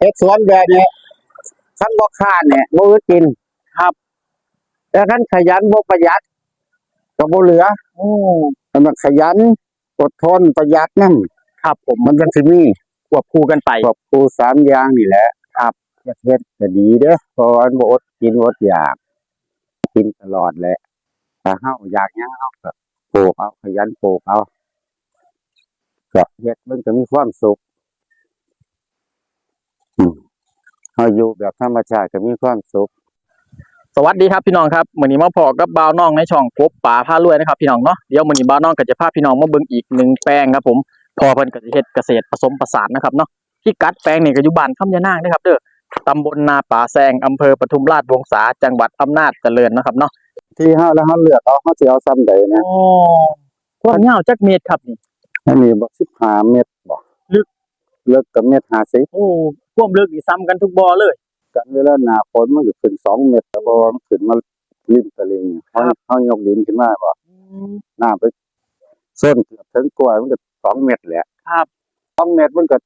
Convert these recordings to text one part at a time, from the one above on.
เฮ็ดสวนแบบนี้คันบ่ค้านเนี่ยบ่อึดกินครับแต่คันขยันบ่ประหยัดก็บ่เหลือโอ้มันขยันอดทนประหยัดนั่นครับ ผมมันจังสิมีควบคู่กันไปครอบครูสามอย่างนี่แหละ ครับเฮ็ดเฮ็ดก็ดีเด้อเพราะว่ามันบ่อดกินอดอยาก กินตลอดแหละถ้าเฮาอยากหยังเฮาก็ปลูกเอาขยันปลูกเอาก็เฮ็ดมันก็มีความสุขอืม เฮาอยู่แบบธรรมชาติก็มีความสุข สวัสดีครับพี่น้องครับมื้อนี้มาพอกับบ่าวน้องในช่องกบป่าพารวยนะครับพี่น้องเนาะเดี๋ยวมื้อนี้บ่าวน้องก็จะพาพี่น้องมาเบิ่งอีกหนึ่งแปลงครับผมพอเพิ่นก็สิเฮ็ดเกษตรผสมผสานนะครับเนาะที่กัดแปลงนี่ก็อยู่บ้านคำยะนางนะครับเด้อตำบลนาป่าแซงอำเภอปทุมราชวงศาจังหวัดอำนาจเจริญนะครับเนาะที่เฮาแล้วเฮาเลือกเอาเฮาสิเอาซ้ำใดนะโอ้ความยาวจักเมตรครับนี่อันนี้บ่15เมตรบ่ลึกลึกก็เมตร50โอ้ค วามลึกนี่ซ้ำกันทุกบ่อเลยกันเวลาหน้าฝนมันก็ขึ้น2เมตรแต่บ่ว่ามันขึ้นมาริมตลิ่งเฮาเฮายกดินขึ้นมาบ่อืมน้ำไปเส้นเกือบถึงกล้วยมันก็สองเม็ดแหละครับสองเม็ดมันก็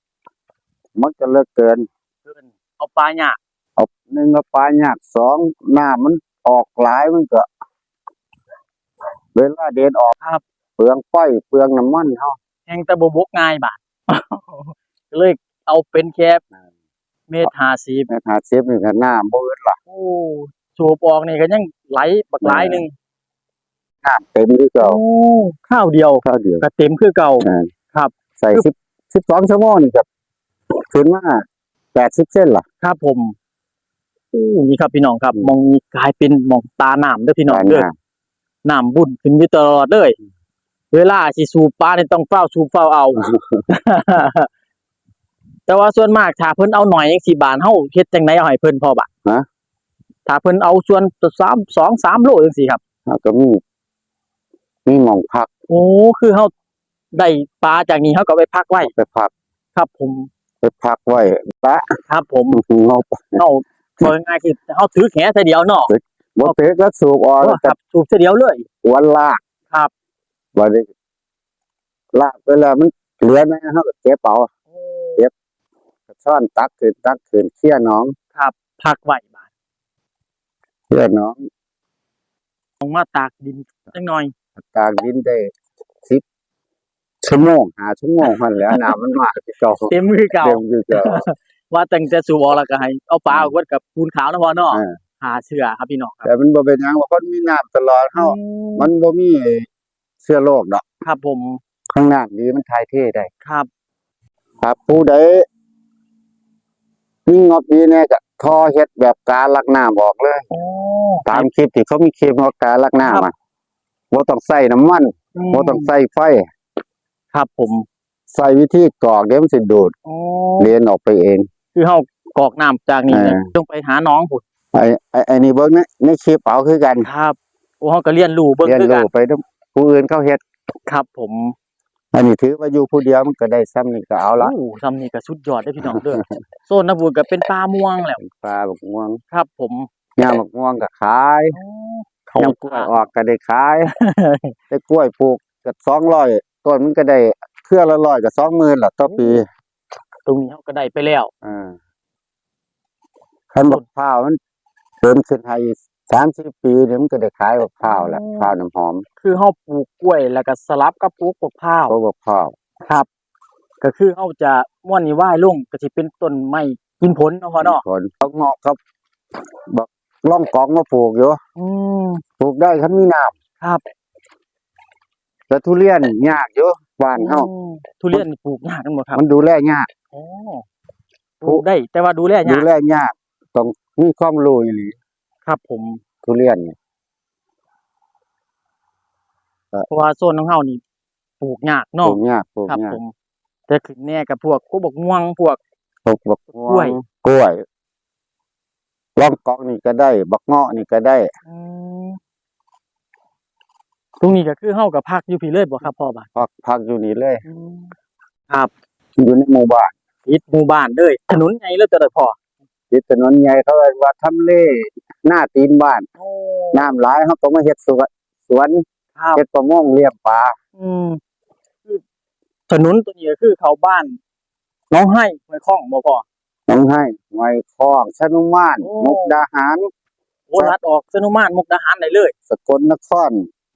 มันก็เลิกเกินเกินเอาปลาหยาเอาหนึ่งก็ปลายากสองน้ำมันออกหลายมันก็เวลาเดินออกครับ เปลืองไฟเปลืองน้ำมันเฮาแห่งแตะบ่บกง่ายบาดก็เลยเอาเป็นแค่ เมตร50แม่หาเซฟนี่ก็น้ำบ่อึดล่ะโอ้สูบออกนี่ก็ยังไหลบักหลายหนึงน้ำเต็มคือเก่าโอ้ข้าวเดียวข้าวเดียวก็เต็มคือเก่าอ่าครับ ใส่สิบสิบสองชั่วโมงนี่ก็ขึ้นมาแปดสิบเส้นล่ะครับผมโอ้นี่ครับพี่น้องครับมองนี้กลายเป็นหมองตาน้ำเด้อพี่น้องเด้อน้น้ำบุญขึ้นอยู่ตลอดเลย เวลาสิสูบปลานี่ต้องเฝ้าสูบเฝ้าเอา แต่ว่าส่วนมากถ้าเพิ่นเอาหน่อยจังสิบาทเฮาเฮ็ดจังไดเอาให้เพิ่นพอบะฮะถ้าเพิ่นเอาส่วน3 2 3โลจังซี่ครับำแล้วก็มีมีหมองพัก โอ้คือเฮาได้ปลาจากนี้เฮาก็ไปพักไว้ไปพัก ครับผม ไปพักไว้ละครับ ผมเงาเฮาบ่ง่ายๆคือเฮาถือแขแต่เดียวเนาะบ่เตะก็สูบออกแล้วคก็รับสูบแต่เดียวเลยวันลากครับวันนี้ลากเวลามันเหลือนะเฮาก็เก็บเอากระ ช่อนตักขึ้นตักขึ้นเคี่ยน้องพักไว้บาดเคี่ยน้องลงมาตากดินจังหน่อยตากดินได้สิบชั่วโมงหาชั่วโมงพันแหล้วน้ำมันมากที่เก่าเต็มคือเก่าเต็มคือเก่าว่าตั้งแต่สูบออกแล้วก็ให้เอาปลาออกไวัดกับปูนขาวนะพ่อเนาะเออหาเชื่อครับพี่น้องครับแต่มันบ่เป็นหยังว่าคนมีน้ำตลอดเฮามันบ่มีเชื้อโรคดอกครับผมข้างหน้านี้มันทายเทได้ครับ ครับผู้ใด มีงบดีแน่ก็ทอเฮ็ดแบบการลักน้ำออกเลย โอ้ ตามคลิปที่เขามีคลิปของการลักน้ำอะบ่ต้องใส่น้ำมันบ่ต้องใส่ไฟครับผมใส่วิธีกรอกเดี๋ยวมันสิดูดโอ้เรียนออกไปเอง คือเฮากรอกน้ำจากนี่เออต้องไปหาน้องพุ่นไอ้ไอ้ไอ้นี่เบิ่งในในคลิปเอาคือกันครับโอ้เฮาก็เรียนรู้เบิ่งเรียนคือกัรู้นไปนำผู้อื่นเขาเฮ็ดครับผม อันนี้ถือว่าอยู่ผู้เดียวมันก็ได้ซ้ำนี่ก็เอาละโอ้ซำนี่ก็สุดยอดเด้อพี่น้องเด้อ โซนนะพุ่นก็เป็นปลาม่วงแล้วปลาบักม่วงครับผมย่าบักม่วงก็ขายโอ้ย่ากล้วยออกก็ได้ขายได้กล้วยปลูกก็200ต้นมันก็ได้เครือละ100ก็20,000ล่ะต่อปี ตรงนี้เฮาก็ได้ไปแล้วอ่าคันบักพร้าวมันเติมขึ้นให้ 30ปีเดี๋ยวมันก็ได้ขายบักพร้าวแล้วพร้าวน้ำหอมคือเฮาปลูกกล้วยแล้วก็สลับกับปลูกมะพร้าวก็บักพร้าวครับ ก็คือเฮาจะม่วนนี่ว่ายลงก็สิเป็นต้นไม้กินผลเนาะพ่อเนาะผลเขาเงาะครับบักล่องกองมาปลูกอยู่อืมปลูกได้คันมีน้ำครับแต่ทุเรียนยากอยู่บ้านเฮาอืมทุเรียนนี่ปลูกยากกันหมดครับมันดูแลยากโอ้ปลูกได้แต่ว่าดูแลดูยากแลยากต้องมีความรู้อีหลี ครับผมทุเรียนนี่เพราะว่าโซนของเฮานี่ปลูกยากปเนาะลูกยากปลูกครับ ยากผมแต่ขึ้นแน่กับพวกกูบอกม่วงพวก ปลูกบักกล้วยกล้วยล่องกองนี่ก็ได้ บักเงาะนี่ก็ได้อืมตรงนี้ก็คือเฮากับพักอยู่พี่เลยบ่ครับพ่อบ้านพักพักอยู่นี่เลย ครับอยู่ในหมู่บ้านติดหมู่บ้านเลยถนนใหญ่เลยแต่ละพ่อติดถนนใหญ่เขาเรียกว่าทำเล หน้าตีนบ้านโอ้น้ำหลายเขาก็มาเฮ็ดสวนสวนครับเฮ็ดประมงเลี้ยงปลาอืมคือถนนตัวนี้ก็คือเขาบ้านน้องให้ห้วยข้องบ่พ่อน้องให้ไว้คองชนุมานโอ้มุกดาหารโอ้รัดออกสนุมานมุกดาหารได้เลย สกลนคร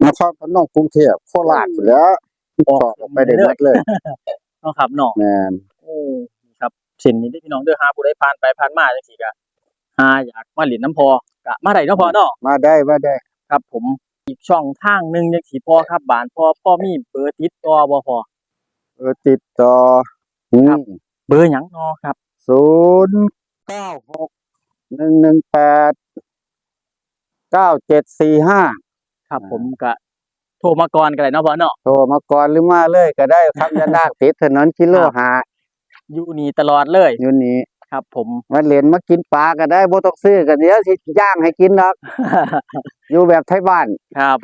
นครพนมกรุงเทพโคราชอยู่แล้วออกออกไปได้หมดเลยเนาะครับเนาะแม่นโอ้นี่ครับเส้นนี้ได้อพี่น้องเด้อหาผู้ใดผ่านไปผ่านมาจังซี่ก็ หาอยากมาเล่นน้ำพอกะมาได้เนาะพอเนาะมาได้มาได้ครับ ผมอีกช่องทางหนึงจังซี่พอครับบ้านพ่อพ่อมีเบอร์ติดต่อบ่พอเออติดต่อครับเบอร์หยังเนาะครับศูนย์เก้าหกหนึ่งหนึ่งแปดเก้าเจ็ดสี่ห้าครับ ผมก็โทรมาก่อนก็ได้เนาะพอเนาะโทรมาก่อนหรือมาเลยก็ได้ครับยาดากติดถนนกิโลครับหาอยู่นี่ตลอดเลยอยู่นี้ ครับ ผมมาเล่นมากินปลาก็ได้บ่ต้องซื้อกันเดี๋ยวสิย่างให้กินดอก อยู่แบบไทยบ้านครับ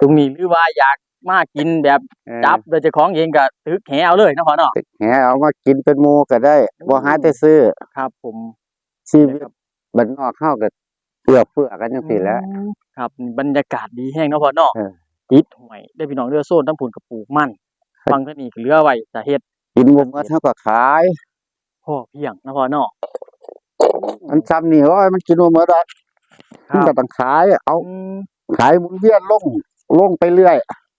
ตรงนี้หรือว่าอยากมากินแบบเออจับโดยเจ้าของเองก็ตึกแหเอาเลยเนาะพอเนาะแหเอามากินเป็นหมูก็ได้บ่โอ้หาแต่ซื้อครับ ผมชีวิตบ้านนอกเข้าก็เอื้อเฟื้อกันจังซี่แหล้วอืมครับ บรรยากาศดีแห้งเนาะพอเนาะเออติดหวยได้พี่น้องเรือโซนทั้งผุนกับปลูกมันฟังท่านี้ก็เหลือไว้จะเฮ็ดกินบ่หมดเฮาก็ขาย พ่อเพียงเนาะพอเนาะมันซ้ำนี่โอ้ยมันกินบ่หมดดอกคมันรัก็บต้องขายเอาอืมขายหมุนเวียนลงลงไปเรื่อย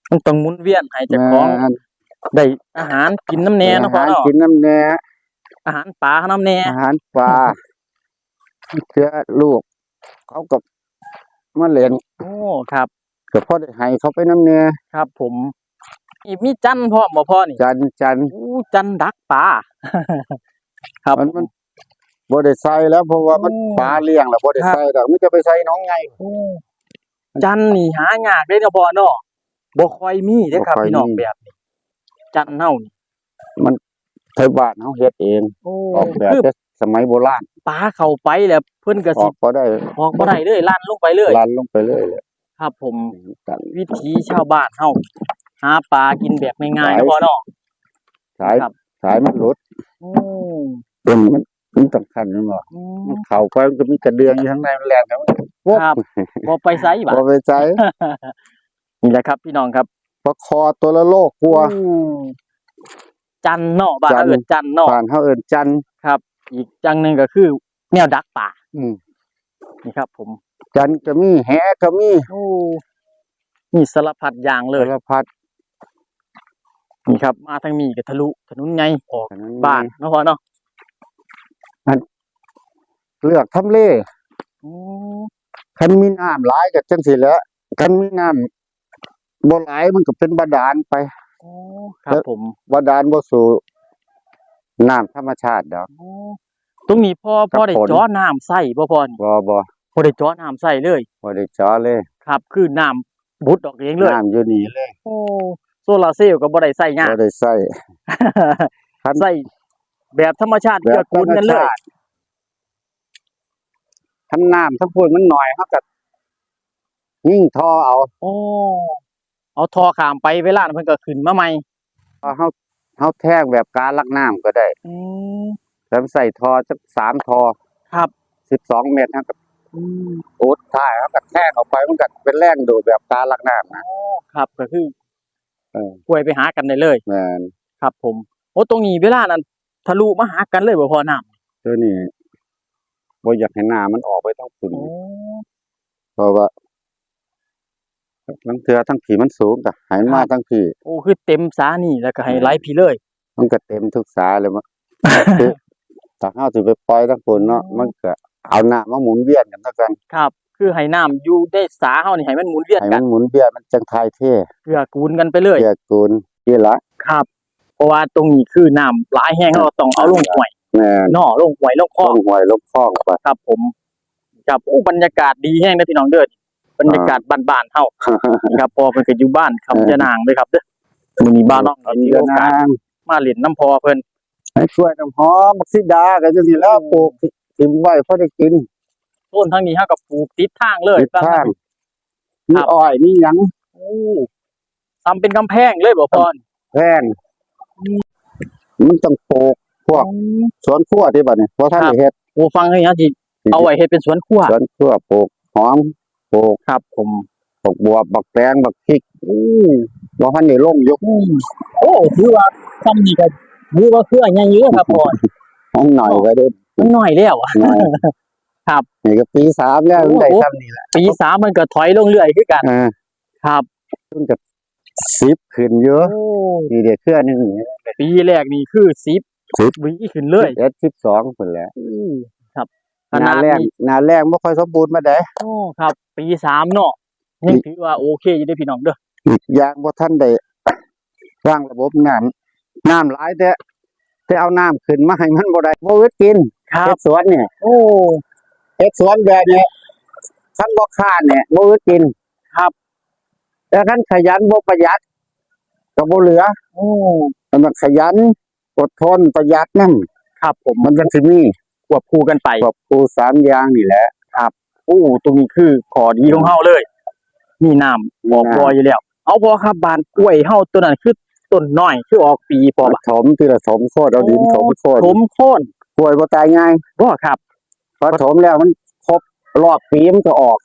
มันต้องหมุนเวียนให้เจ้าของแม่นได้อาหารกินน้ำแน่เนาะพออาหารเนาะกินน้ำแหน่อาหารปลาน้ำแน่อาหารปลาเชื่อลูก เขากับมาเล่นโอ้ครับก็พอได้ให้เขาไปน้ำแหน่ครับ ผม อีกมีจันทร์พร้อมบ่พ่อนี่จันจันอู้จันทร์ดักปลา ครับ มันมันบ่ได้ใส่แล้วเพราะว่ามันโอ้ปลาเลี้ยงแล้วบ่ได้ครับใส่ดอกมันจะไปใส่น้องไงโอ้จันทร์นี่หายากเด้เนาะพ่อเนาะบ่ค่อยมีเด้ครับบ่ค่อยพี่น้องมีแบบนี้จันทร์เฮานี่ไทยบ้านเฮาเฮ็ดเองโอ้ออกแบบคือแต่สมัยโบราณปลาเข้าไปแล้วเพิ่นก็อสิอกบ่ได้ออกบ่ได้เลยลั่นลงไปเลยลันลงไปเลยเลยครับผมกันวิถีชาวบ้านเฮาหาปลากินแบบง่ายๆสายนะพ่อเนาะสายครับสายมันหลุดโอ้เอิ่ มมันมันสำคัญจังบ่อืมมันเข้าไปมันก็มีกระเดืองอยู่ข้างในมันแล่นครับครับบ่ไปไสบ่บ่ไปใส่นี่แหละครับ พี่น้องครับปลาคอตัวละโลกกลัวอืมจันทร์เนาะบ้านจันทร์เอิ้นจันทร์เนาะบ้านเฮาเอิ้นจันครับ อีกจังหนึงก็คือ แนวดักปลาอืมนี่ครับ ผม จันก็มีแหก็มีโอ้นี่สารพัดอย่างเลยสารพัดนี่ครับ มาทางนี้ก็ทะลุถนนใหญ่ออกอันนั้นบ้านเนาะพ่อเนาะ เลือกทำเลโอ้คันมีน้ำหลายก็จังซี่แหละคันมีน้ำบ่หลายมันก็เป็นบาดาลไปโอ้ครับผมบาดาลบ่สู่น้ำธรรมชาติดอกโอ้ตรงนี้พ่อพ่อได้กับฝนเจ่อน้ำใส่บ่พ่อนี่บ่บ่พ่อได้เจ่อน้ำใส่เลยบ่ได้เจาะเลย ครับ คือน้ำบุดออกเองเลยน้ำอยู่นี่เลย โอ้โซลาร์เซลล์ก็บ่ได้ใส่ยากบ่ได้ใส่ครับใส่แบบธรรมชาติแบเกือบธรกูลรมกันเลย ชาติคันน้ำทั้งพูนมันหน่อยเฮาก็ยิ่งทอเอาโอ้เอาทอข้ามไปเวลานั้นเพิ่นก็ขึ้นมาใหม่พอเฮาเฮาแท่งแบบการลักน้ำก็ได้อืมแล้วใส่ทอสักสามทอครับ สิบสองเมตรครับอืมโอ๊ตท้ายครับกระแทกออกไปมันก็เป็นแรงดูดแบบการลักน้ำนะครับก็คือเออป่วยไปหากันได้เลย แม่นครับ ผมโอ้ตรงนี้เวลานั้นทะลุมาหากันเลยบ่พอน้ำตัวนี้ บ่อยากให้น้ำมันออกไปทั้งฝุ่นโอ้เพราะว่าทั้งเทือทั้งผีมันสูงก็ให้มาทั้งผีโอ้คือเต็มสานี่แล้วก็ให้ไหลพี่เลย มันก็เต็มทุกสาเลยมันคือถ้าเฮาสิไปปล่อยทั้งฝุ่นเนาะมันก็เอาน้ำมาหมุนเวียนกันเท่ากันครับ คือให้น้ำอยู่ได้สาเฮานี่ให้มันหมุนเวียนให้กัมันนหมุนเวียนมันจังทายเท่เกื้อกูลกันไปเลยเกียกูลนี่ละครับ เพราะว่าตรงนี้คือน้ำหลายแห้งเราต้องเอาลงห้วย แม่นเนาะลงห้วยลงคลต้อองงหวยลบคลองไป ครับผม ครับโอ้บรรยากาศดีแห้งนะพี่น้องเด้อบรรยากาศบ้านๆเฮาครับพอเพิ่นก็อยู่บ้านคำจะนางเลยครับเด้อมื้อนี้บ้านน้องเอามีเยโออะกาสนางมาเล่นน้ำพอเพิ่นให้ช่วยน้ำหอมบักซิดาก็จังซี่แล้วปลูกทิมไว้พอได้กินต้นทั้งนี้เฮาก็ปลูกติดทางเลยติดทางคมีรับอ้อยมีหยังโอ้ทำเป็นกำแพงเลยบ่พร แพงมันต้องปลูก พวกสวนครัวที่บัดนี้บ่ทันได้เฮ็ดโอ้ฟังนี่ฮะสิเอาไว้เฮ็ดเป็นสวนครัวสวนครัวปลูกหอมปลูกครับ ผมปลูกบวบบักแตงบักพริกอู้บ่ทันได้ลงยกโอ้ถือว่าทำนี่ก็ถือว่าเครือใหญ่เยอะครับพรอันหน่อยก็ได้มันน้อยแล้วอะน้อยครับนี่ก็ปีสามแล้วโอ้มันโหได้ซ้ำนี่แหละปีสามมันก็ถอยลงเรื่อยคือกันเออครับมันก็สิบขึ้นเยอะโอ้นี่เดียวเครื่องหนึงปีแรกนี่คือสิบ สิบวิขึ้นเลยเอ็ดสิบสองคนแหล้วครับขนานาดแรกนี้นาแรกไม่ค่อยสมบูรณ์มาได้โอ้ครับ ปีสามเนาะยังถือว่าโอเคอยู่ได้อพี่น้องเด้อ อีกอย่างว่าท่านได้ วางระบบน้ำน้ำหลายแต่แต่เอาน้ำขึ้นมาให้มันบ่ได้บ่อึดกินครัเฮ็บ ดสวนเนี่ยโอ้ เฮ็ดสวนแบบนี้คันบ่ค้านเนี่ยบ่อึดกินครับ แต่คันขยันบ่ประหยัดก็บ่เหลือ โอ้ มันต้องขยัน อดทนประหยัดนำครับผมมันจังสิมีควบคู่กันไปครอบครูสามอย่างนี่แหละโอ้ตรงนี้คือขอดีของเฮาเลย มีน้ำบอกพออยู่แล้ว เอาพอครับบานกล้วยเฮาตัวนั้นคือต้นน้อยคือออกปีพอพอบ่ถมทีละถมโคตรเอาดินถมโคตรถมโค่นป่วยบ่ตายง่ายบ่ครับพอถมแล้วมันครบรอบปีมันก็ออก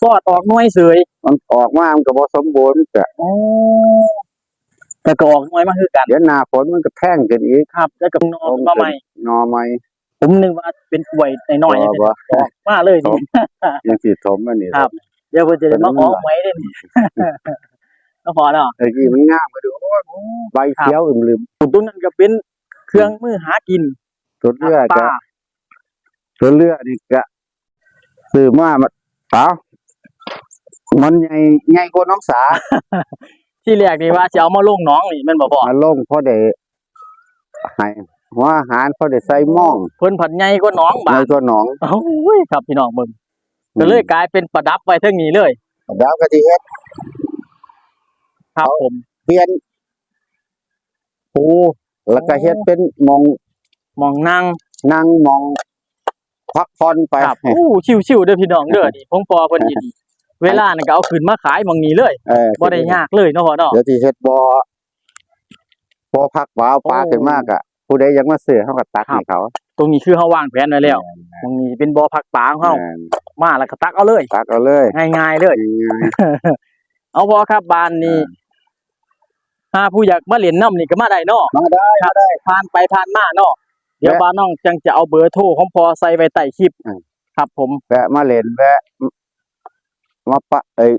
ซอดออกหน่วยเสยมันออกมามันก็บ่สมบูรณ์แต่โอ้ แต่ก็ออกหน่วยมาคือกันเดี๋ยวหน้าฝนมันก็แท่งขึ้นอีกครับ แล้วก็นอขึ้นมาใหม่หนอใหม่ผมนึกว่าเป็นกล้วยน้อยๆบ่นี่บ่ออกมาเลยถนี่มยังสิถมอันนี้ครับเดี๋ยวเพิ่นจะได้มาออกไหมเด้นี่ก็พอเนาะเมื่อกี้มันงามมาดูโอ้ยใบเขียวอึมลืมตรงนั้นก็เป็นเครื่องมือหากินตัวเลือปก็ลาตัวเลือนี่ก็ซื้อมามันเปล่ามันใหญ่ใหญ่กว่าน้องสา ที่แรกนี่ว่าจะเอามาลงหน้องนี่แม่นบ่พ่อมาลงพอได้ให้หัวอาหารพอได้ใส่หม้องเพิ่นผัดใหญ่กว่าหน้องบาในดตัวหนองโอ้ยครับพี่น้องเบิ่งก็เลยกลายเป็นประดับไว้เทั้งนี้เลย ดาวกะทิเฮ็ดครับผม เปลี่ยนปูแล้วก็เฮ็ดเป็นหมองมองนั่งนั่งหมองพักผ่อนไป ครับอู้ชิวๆเด้อพี่น้องเด้อนี่ผมพอเพิ่นดีๆ เวลานั่นก็เอาขึ้นมาขายหมองนี้เลยเออบ่ได้ยากเลยเนาะพ่อเนาะ เดี๋ยวที่เฮ็ดบ่บ่พักบ่เอาปลาโอ้ขึ้นมากอะผู้ใดอยากมาซื้อเฮาก็ตักครับให้เขาตรงนี้คือเฮาวางแผนไว้แล้วหมองนี้เป็นบ่อพักปลาของเฮาแม่นมาแล้วก็ตักเอาเลย ตักเอาเลยง่ายๆเลยง่ายเอาพอครับบ้านนี้ถ้าผู้อยากมาเล่นน้ำนี่ก็มาได้เนาะๆมาได้ครับผ่านไปผ่านมาเนาะเดี๋ยวและบ้านน้องจังจะเอาเบอร์โทรของพอใส่ไว้ใต้คลิปอืมครับผมแวะมาเล่นแวะ มาปะเอ้ย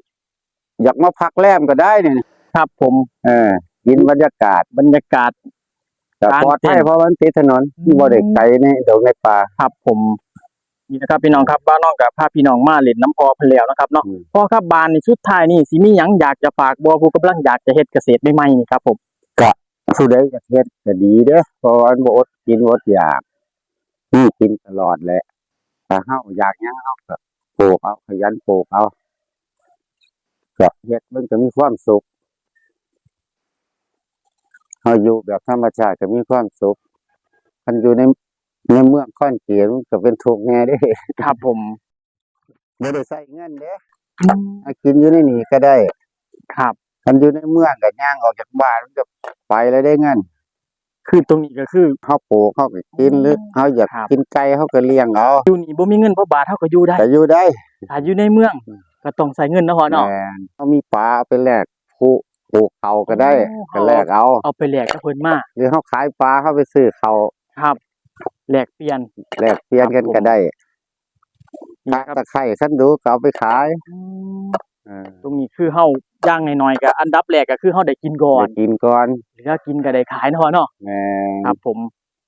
อยากมาพักแรมก็ได้นี่ครับผมเออกินบรรยากาศบรรยากาศ แต่กลางปลอดภัยเต็นท์เพราะมันติดถนนอืมบ่ได้ไกลในดงในป่าครับผมนี่นะครับพี่น้องครับบ้านน้องกับพาพี่น้องมาเล่นน้ำพอเพิ่นแล้วนะครับเนาะอืมพอครับบ้านนี่สุดท้ายนี่สิมีหยังอยากจะฝากบ่ผู้กำลังอยากจะเฮ็ดเกษตรใหม่ๆนี่ครับผมผู้ใดอยากเฮ็ดก็ดีเด้อเพราะว่ามันบ่อดกินอดอยากนี่กินตลอดแหละถ้าเฮาอยากหยังเฮาก็ปลูกเอาขยันปลูกเอา ก็เฮ็ดมันก็มีความสุขเฮาอยู่แบบธรรมชาติก็มีความสุขคันอยู่ในในเมืองค่อนเกียมันก็เป็นทุกข์แน่เด้ครับผมบ่ได้ใช้เงินเด้ให้กินอยู่ในนี่ก็ได้ ครับคันอยู่ในเมืองก็ย่างออกจากบ้านมันก็ไปแล้วได้เงินคือตรงนี้ก็คือเฮาปลูกเฮาก็กินหรือเฮาอยากครับกินไก่เฮาก็เลี้ยงเอาอยู่นี่บ่มีเงินเพราะบาทเฮาก็อยู่ได้แต่อยู่ได้ถ้าอยู่ในเมือง ก็ต้องใส่เงินเนาะพ่อเนาะแม่นเฮามีปลาเอาไปแลกผู้ปลูกเขาก็ได้โอ้ก็แลกเอา เอาไปแลกกับเพิ่นมาหรือเฮาขายปลาเฮาไปซื้อเขาครับแลกเปลี่ยนแลกเปลี่ยนกันก็ได้นี่ตาครับตะไคร้คันดูก็เอาไปขายอืมเออตรงนี้คือเฮาย่างน้อยๆก็อันดับแรกก็คือเฮาได้กินก่อนได้กินก่อนเหลือกินก็ได้ขายเนาะพ่อเนาะแม่นครับ ผม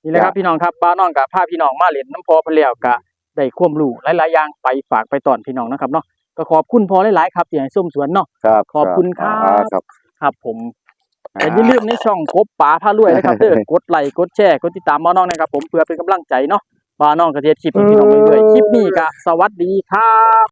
นี่แหละครับพี่น้องครับบ้านน้องกับพาพี่น้องมาเล่นน้ำพอเพิ่นแล้วก็ได้ความรู้หลายๆอย่างไปฝากไปตอนพี่น้องนะครับเนาะ ก็ขอบคุณพอหลายๆครับที่ให้ส้มสวนเนาะครับขอบคุณครับอ่าครับ ครับผมแต่อย่าลืมในช่องกบป๋าพารวยนะครับเด้อกดไลค์กดแชร์กดติดตามบ้านน้องนะครับผมเพื่อเป็นกำลังใจเนาะบ้านน้องกระเทียดคลิปให้พี่น้องเรื่อยๆคลิปนี้ก็สวัสดีครับ